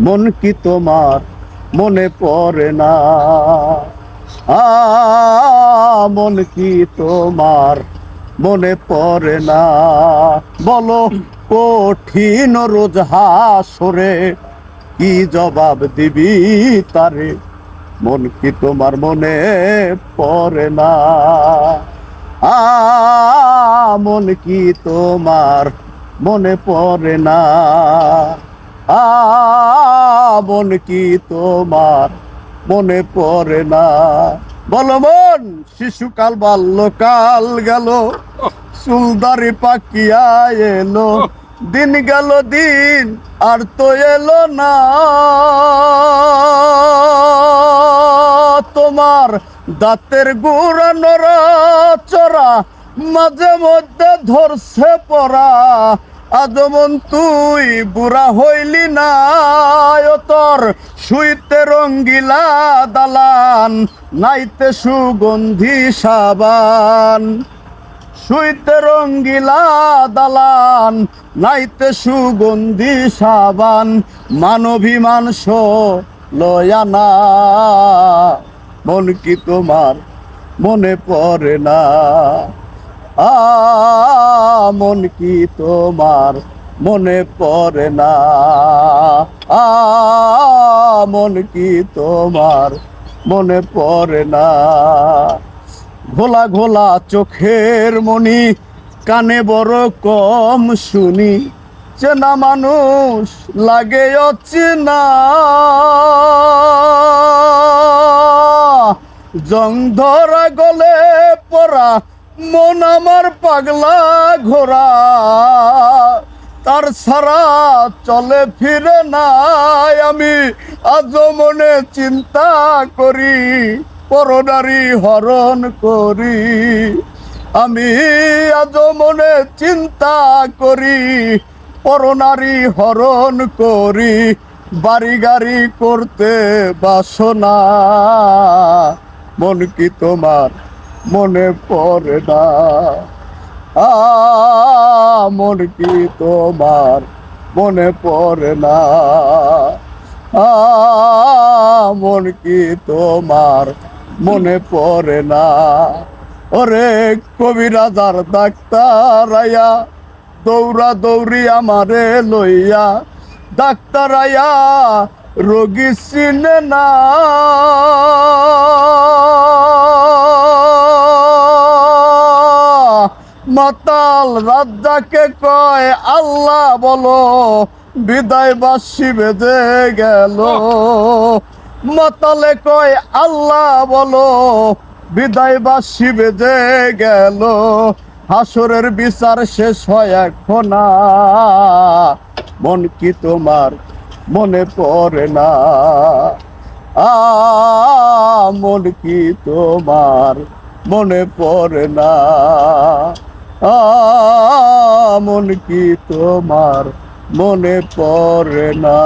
মন কি তোমার? মনে পড়ে না। মন কি তোমার? মনে পড়ে না। বলো, কঠিন রোজ হাসরে কি জবাব দিবি তারে? মন কি তোমার মনে পড়ে না। আ, মন কি তোমার? মনে পড়ে না। আ মন কি তোমার? মনে পড়ে না। বলো মন, শিশুকাল বাল্যকাল গেল। চুলদারি পাকিয়া এলো। দিন গেল দিন, আর তো এলো না। তোমার দাঁতের গুড়া নড়া চড়া মাঝে মধ্যে ধরছে পড়া। আজমন তুই বুড়া হইলি না। তোর শুইতে রঙ্গিলা দালান, নাইতে সুগন্ধি সাবান। শুইতে রঙ্গিলা দালান, নাইতে সুগন্ধি সাবান মানবী মাংস লয়ানা মন কি তোমার মনে পড়ে না। আ মন কি তোমার মনে পড়ে না। আ মন কি তোমার? মনে পড়ে না। ঘোলা ঘোলা চোখের মনি কানে বড় কম শুনি। চেনা মানুষ লাগে অচেনা। জং ধরা গলে পড়া, মন আমার পাগলা ঘোরা তার সারা চলে ফিরে নাই আমি। আজ মনে চিন্তা করি, পরনারী হরণ করি। আমি আজ মনে চিন্তা করি, পরনারী হরণ করি। বাড়ি গাড়ি করতে বাসনা, মন কি তোমার মনে পড়ে না? আ মন কি তোমার মনে পড়ে না? আ মন কি তোমার মনে পড়ে না? ওরে কবিরাজার ডাক্তার আয়া, দৌড়া দৌড়ি আমারে লইয়া, ডাক্তার আয়া, রোগী চিনে না। মাতাল রাজ্জাকে কয় আল্লাহ বলো বিদায় বাসি বেঁধে গেল। মাতালে কয় আল্লাহ বলো বিদায় বাসি বেঁধে গেল। হাসরের বিচার শেষ হয় এখন। মন কি তোমার? মনে পড়ে না। আ মন কি তোমার? মনে পড়ে না। মন কি তোমার মনে পড়ে না?